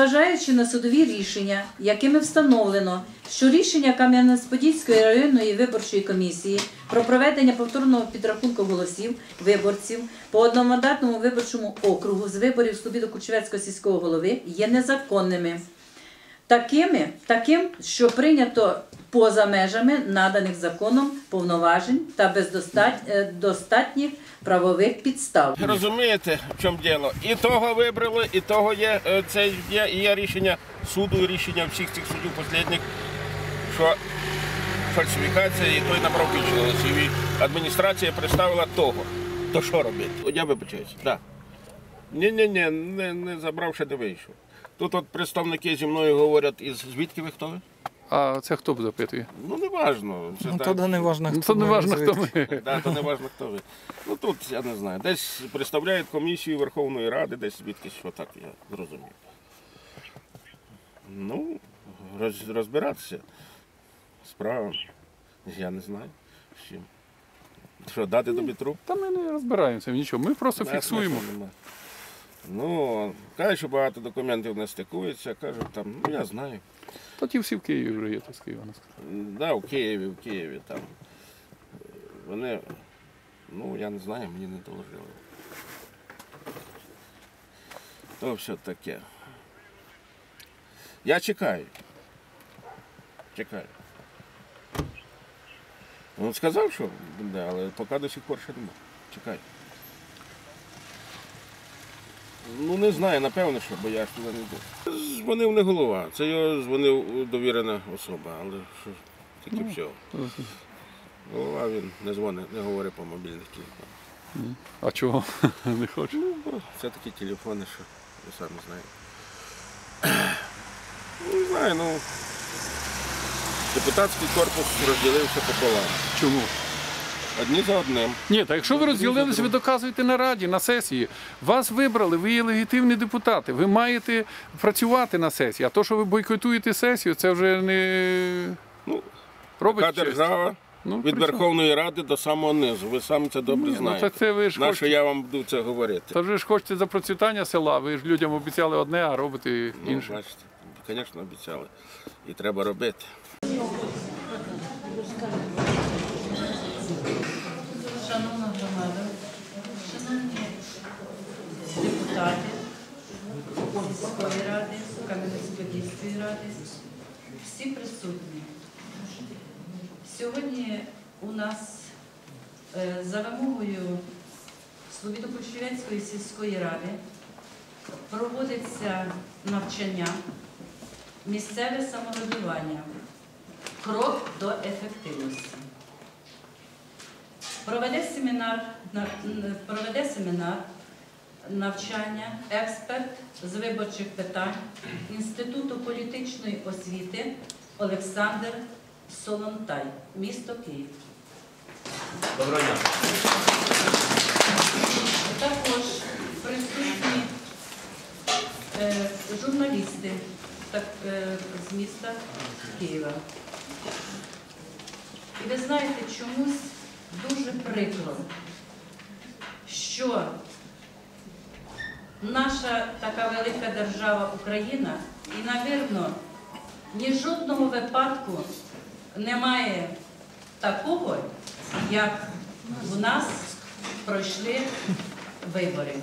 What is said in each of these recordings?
Зважаючи на судові рішення, якими встановлено, що рішення Кам'янець-Подільської районної виборчої комісії про проведення повторного підрахунку голосів виборців по одномандатному виборчому округу з виборів собі до Кучевецького сільського голови є незаконними. Такими, таким, що прийнято поза межами наданих законом повноважень та без е, достатніх правових підстав. Розумієте, в чому діло? І того вибрали, і того є е, це є, і є рішення суду, рішення всіх цих судів останніх, що фальсифікація і той голосів. І адміністрація представила того. То що робити? Я вибачаюся, так. Да. Ні-ні-ні, не, не забрав, ще не вийшов. Тут от представники зі мною говорять, із звідки ви хто ви? А це хто б запитує? Ну не важно. Це Ну, так. тоді не важно, Ну, хто то не важно, хто ми. Да, то не важно, хто ви. Ну тут я не знаю. Десь представляють комісію Верховної Ради, десь звідки що так, я зрозумів. Ну, роз, розбиратися з правом. Я не знаю. з чим. Що, дати тобі труп? Та ми не розбираємося в нічого. Ми просто Да, фіксуємо. смисла нема. Ну, кажуть, що багато документів не стикуються, кажуть там, ну я знаю. Та ті всі в Києві вже є, то з Києва скажу. Да, в Києві, в Києві там. Вони, ну я не знаю, мені не доложили. То все таке. Я чекаю. Чекаю. Він сказав, що буде, але поки до сих пор ще нема. Чекаю. Ну не знаю, напевно, що, бо я ж туди не йду. Дзвонив не голова, це його дзвонив довірена особа, але що тільки всього. Голова він не дзвонить, не говорить по мобільних телефонах. А чого? Не хочу. Ну, це такі телефони, що ви самі знаєте. Ну, не знаю, ну. Депутатський корпус розділився пополам. Чому? Одні за одним. Ні, так якщо ви розділились, ви доказуєте на раді, на сесії. Вас вибрали, ви є легітимні депутати. Ви маєте працювати на сесії. А то, що ви бойкотуєте сесію, це вже не Ну, робить Така честь. держава Ну, від? Верховної Ради до самого низу. Ви самі це добре Ні, ну, знаєте. так це ви ж На що хочете- я вам буду це говорити? Та вже ж хочете за процвітання села, ви ж людям обіцяли одне, а робите Ну, інше. бачите, звісно, обіцяли. І треба робити. Сільської ради, Кам'янець-Подільської ради, всі присутні. Сьогодні у нас е, за вимогою Словідокощевецької сільської ради проводиться навчання місцеве самоврядування. Крок до ефективності. Проведе семінар, на- проведе семінар навчання експерт з виборчих питань Інституту політичної освіти Олександр Солонтай, місто Київ. Доброго дня. Також присутні е, журналісти так, е, з міста Києва. І ви знаєте, чомусь дуже прикро, що наша така велика держава Україна і, навірно, ні жодного випадку немає такого, як в нас пройшли вибори.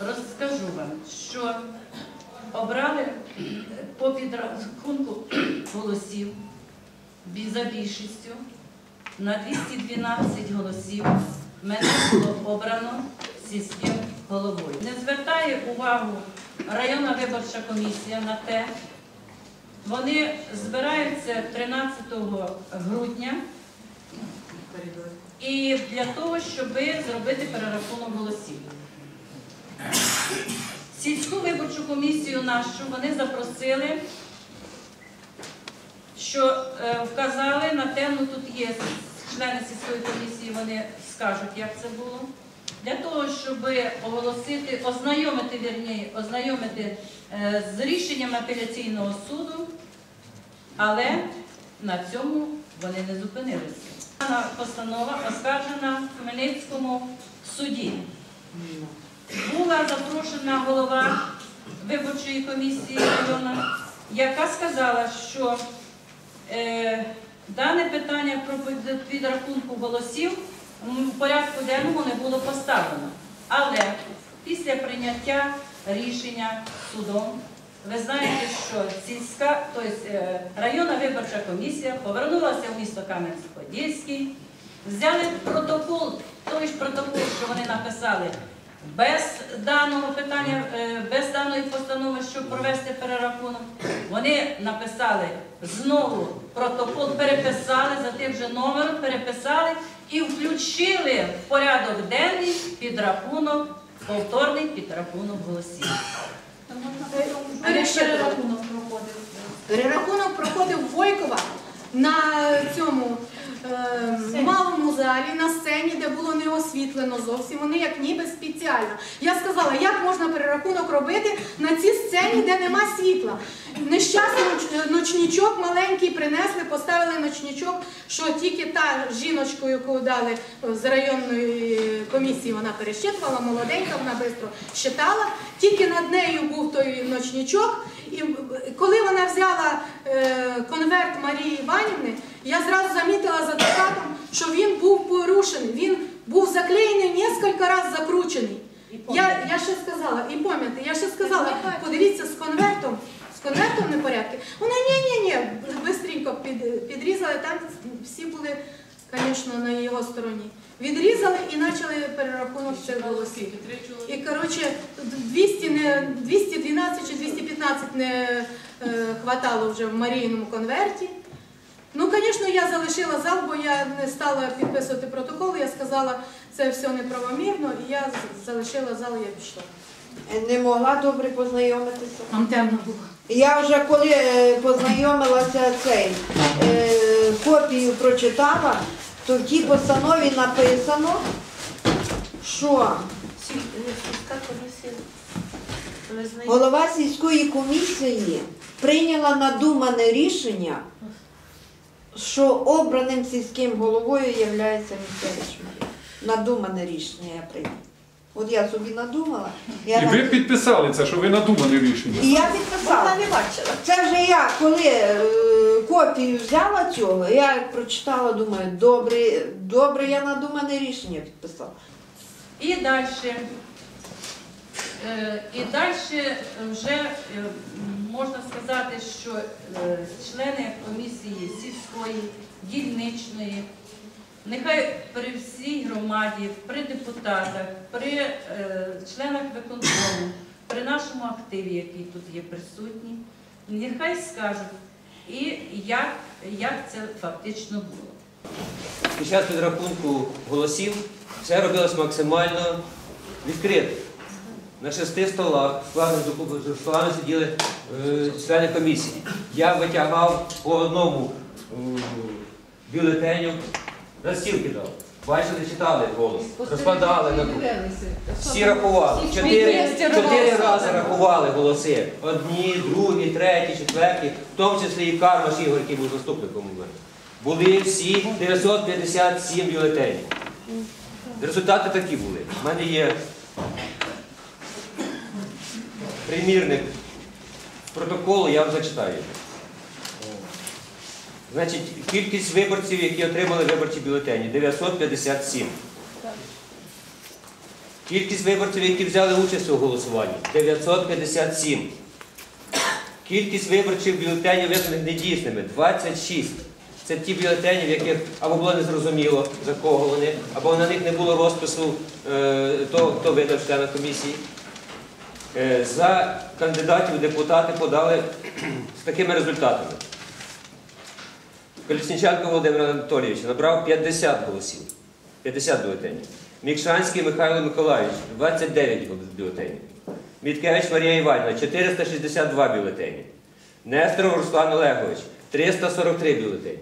Розкажу вам, що обрали по підрахунку голосів за більшістю на 212 голосів мене було обрано сільським головою. Не звертає увагу районна виборча комісія на те. Вони збираються 13 грудня і для того, щоб зробити перерахунок голосів. Сільську виборчу комісію нашу вони запросили, що е, вказали на те, ну тут є члени сільської комісії, вони скажуть, як це було. Для того, щоб оголосити, ознайомити, вірні, ознайомити е, з рішенням апеляційного суду, але на цьому вони не зупинилися. Дана постанова оскаржена в Хмельницькому суді. Була запрошена голова виборчої комісії району, яка сказала, що е, дане питання про під- підрахунку голосів в порядку денному не було поставлено. Але після прийняття рішення судом, ви знаєте, що сільська, тобто районна виборча комісія повернулася в місто Кам'янець-Подільський, взяли протокол, той ж протокол, що вони написали без даного питання, е, без даної постанови, щоб провести перерахунок. Вони написали знову протокол, переписали за тим же номером, переписали і включили в порядок денний підрахунок, повторний підрахунок голосів. Перерахунок проходив. Перерахунок проходив Войкова на цьому е, малому залі, на сцені, де було не освітлено зовсім. Вони як ніби спеціально. Я сказала, як можна перерахунок робити на цій сцені, де нема світла. Нещасний ноч- ночнічок маленький принесли, поставили ночнічок, що тільки та жіночку, яку дали з районної комісії, вона перещитувала, молоденька, вона швидко щитала. Тільки над нею був той ночнічок. І коли вона взяла е, конверт Марії Іванівни, я зразу замітила за адвокатом, що він був порушений. Він був заклеєний кілька разів закручений. Я, я ще сказала, і пам'ятаєте, я ще сказала, подивіться з конвертом, з конвертом не порядки. Вона ні-ні-ні, бистренько під, підрізали, там всі були, звісно, на його стороні. Відрізали і почали перерахунок цих голосів. І коротше 200 не 212 чи 215 не е, хватало вже в Марійному конверті. Ну, звісно, я залишила зал, бо я не стала підписувати протокол. Я сказала, це все неправомірно, і я залишила зал, я пішла. Не могла добре познайомитися. Там темно було. Я вже коли е, познайомилася цей е, копію прочитала, то в тій постанові написано, що голова сільської комісії прийняла надумане рішення, що обраним сільським головою є місцевий шмарин. Надумане рішення я прийняла. От я собі надумала. Я І ви підписали це, що ви надумане рішення. і я підписала. не бачила. Це вже я, коли е, копію взяла цього, я як прочитала, думаю, добре, добре, я надумане рішення підписала. І далі. І далі вже е, можна сказати, що е, члени комісії сільської, дільничної, нехай при всій громаді, при депутатах, при е, членах виконкому, при нашому активі, який тут є присутній, нехай скажуть, і як, як це фактично було. Під час підрахунку голосів все робилось максимально відкрито. На шести столах столами сиділи е, члени комісії. Я витягав по одному е, бюлетеню, на стіл кидав. Бачили, читали голос, розкладали на групи. Всі рахували. Чотири, чотири рази рахували голоси. Одні, другі, треті, четверті, в тому числі і Кармаш Ігор, який був заступником. Були всі 957 бюлетенів. Результати такі були. У мене є примірник протоколу, я вам зачитаю. Значить, кількість виборців, які отримали виборчі бюлетені 957. Кількість виборців, які взяли участь у голосуванні 957. Кількість виборчих бюлетенів визнаних недійсними 26. Це ті бюлетені, в яких або було незрозуміло, за кого вони, або на них не було розпису е, хто видав члена комісії. Е, за кандидатів депутати подали з такими результатами. Колісніченко Володимир Анатолійович набрав 50 голосів, 50 бюлетенів. Мікшанський Михайло Миколаївич 29 бюлетенів. Міткевич Марія Іванівна 462 бюлетені. Несторов Руслан Олегович 343 бюлетені.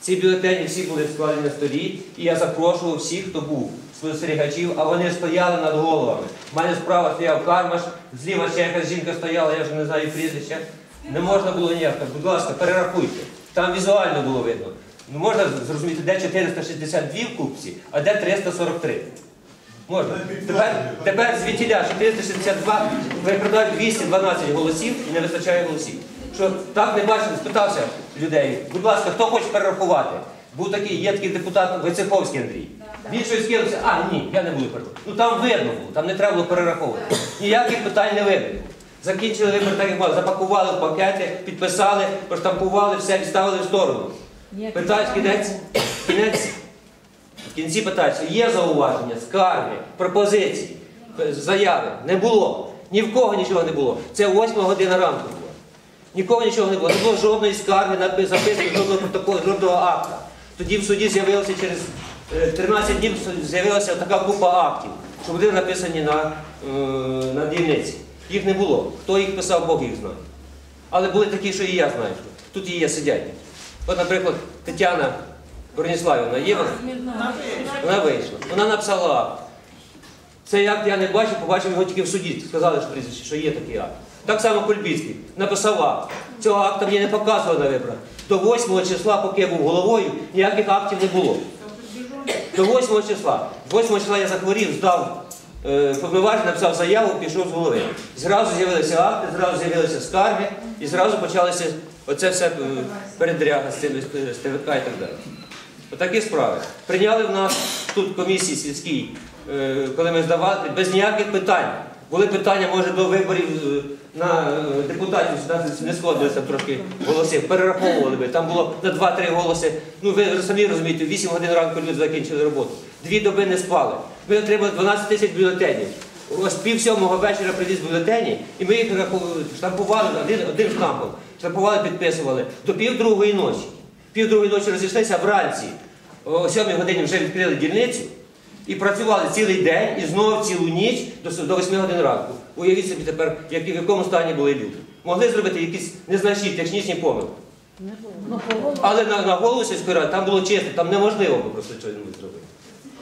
Ці бюлетені всі були складені на столі, і я запрошував всіх, хто був спостерігачів, а вони стояли над головами. У мене справа стояв Кармаш, зліва ще якась жінка стояла, я вже не знаю прізвища. Не можна було ніяк. Будь ласка, перерахуйте. Там візуально було видно. Ну можна зрозуміти, де 462 в купці, а де 343. Можна. Тепер, тепер звідтіля 462 викрадають 212 голосів і не вистачає голосів. Що так не бачили, спитався людей. Будь ласка, хто хоче перерахувати? Був такий, є такий депутат Вицеповський Андрій. Він щось скинувся, а ні, я не буду перераховувати. Ну там видно було, там не треба було перераховувати. Ніяких питань не виникло. Закінчили вибір так, як мали, запакували в пакети, підписали, проштампували, все відставили в сторону. Питають кінець, кінець в кінці питаються, є зауваження, скарги, пропозиції, заяви. Не було. Ні в кого нічого не було. Це 8 година ранку було. Нікого нічого не було. Не було жодної скарги, записки, жодного протоколу, жодного акта. Тоді в суді з'явилося через 13 днів з'явилася така купа актів, що були написані на, е, на дільниці. Їх не було. Хто їх писав, Бог їх знає. Але були такі, що і я знаю. Тут і є сидять. От, наприклад, Тетяна Броніславівна є вона? Вона вийшла. Вона написала акт. Цей акт я не бачив, побачив його тільки в суді. Сказали, що прізвище, що є такий акт. Так само Кульбіцький написав акт. Цього акта мені не показували на виборах. До 8 числа, поки я був головою, ніяких актів не було. До 8 числа. 8 числа я захворів, здав е, повноваження, написав заяву, пішов з голови. Зразу з'явилися акти, зразу з'явилися скарги і зразу почалося оце все е, передряга з цим з ТВК і так далі. Отакі справи. Прийняли в нас тут комісії сільській, е, коли ми здавали, без ніяких питань. Були питання, може, до виборів е, на е, депутатів, не сходилися трошки голоси, перераховували би. Там було на 2-3 голоси. Ну ви самі розумієте, 8 годин ранку люди закінчили роботу. Дві доби не спали. Ми отримали 12 тисяч бюлетенів. Ось пів сьомого вечора привіз бюлетені, і ми їх штампували один, одним штампом. Штампували, підписували до пів другої ночі. Пів другої ночі розійшлися вранці. О 7 годині вже відкрили дільницю і працювали цілий день і знову цілу ніч до, с- 8 годин ранку. Уявіть собі тепер, в якому стані були люди. Могли зробити якісь незначні технічні помилки. Але на, на голову сільської ради там було чисто, там неможливо було просто щось зробити.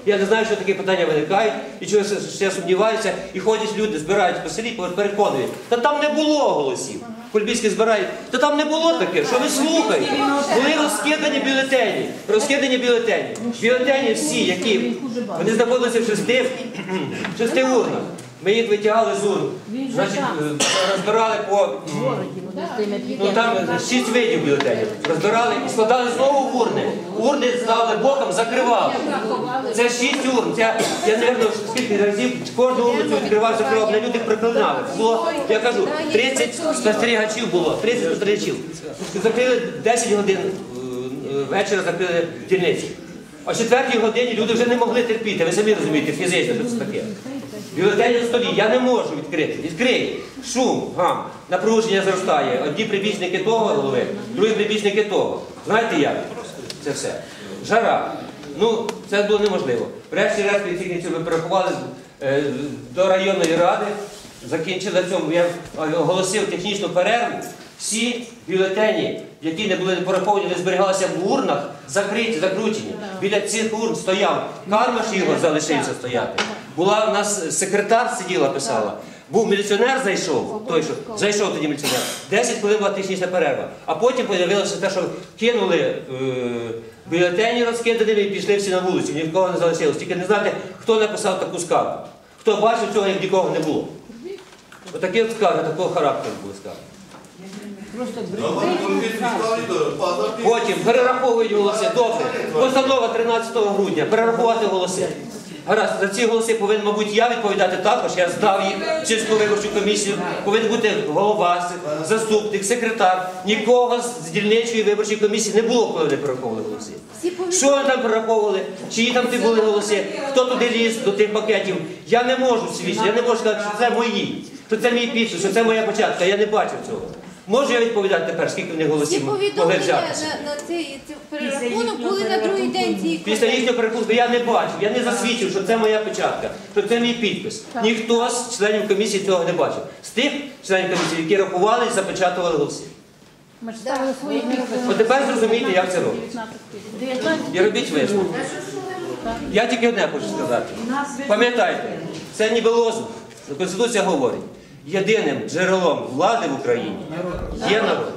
Я не знаю, що такі питання виникають, і чого ще сумніваюся, і ходять люди, збирають по селі, переконують. Та там не було голосів. Кульбійські збирають, то там не було таке, що ви слухаєте? Були розкидані бюлетені, розкидані бюлетені. Бюлетені всі, які вони знаходилися в шести, в шести урнах. Ми їх витягали з урн, значить, е, розбирали по Ну там шість видів бюлетенів. Розбирали і складали знову в урни. Урни ставили боком, закривали. Це шість урн. Це, я не знаю, скільки разів кожну урну цю відкривав, закривав, мене люди приклинали. Було, я кажу, 30 спостерігачів було, 30 спостерігачів. Закрили 10 годин е, е, вечора закрили дільниці. О 4 годині люди вже не могли терпіти. Ви самі розумієте, фізично, це таке. Бюлетені столі, я не можу відкрити. Відкрий. Шум, гам, напруження зростає. Одні прибічники того голови, другі прибічники того. Знаєте як? Це все. Жара. Ну, це було неможливо. Врешті-решт, тільки ми перерахували е, до районної ради, закінчили цьому. Я оголосив технічну перерву. Всі бюлетені, які не були пораховані, не зберігалися в урнах, закриті, закручені. Біля цих урн стояв Кармаш Ігор залишився стояти. Була у нас секретар сиділа, писала. Був міліціонер зайшов, той, що зайшов тоді міліціонер. 10 хвилин була технічна перерва. А потім з'явилося те, що кинули е, бюлетені розкиданими і пішли всі на вулицю. Ні в кого не залишилось. Тільки не знати, хто написав таку скаргу. Хто бачив цього, як нікого не було. Отакі от скарги, такого характеру були скарги. Потім перераховують голоси. Добре. Постанова 13 грудня. Перерахувати голоси. Гаразд, за ці голоси повинен, мабуть, я відповідати також. Я здав їх в сільську виборчу комісію. Повинен бути голова, заступник, секретар. Нікого з дільничої виборчої комісії не було, коли вони перераховували голоси. Що вони там перераховували? Чиї там ті були голоси? Хто туди ліз до тих пакетів? Я не можу свідчити, я не можу сказати, що це мої, що це мій підпис, що це моя початка. Я не бачив цього. Можу я відповідати тепер, скільки вони Всі голосів могли повідомлення взятися? на, на цей, цей перерахунок були на другий день цієї Після їхнього перерахунку я не бачив, я не засвідчив, що це моя печатка, що це мій підпис. Ніхто з членів комісії цього не бачив. З тих членів комісії, які рахували і запечатували голоси. От тепер зрозумійте, як це робиться. І робіть висновок. Я тільки одне хочу сказати. Пам'ятайте, це ніби лозунг. Конституція говорить, єдиним джерелом влади в Україні є народ.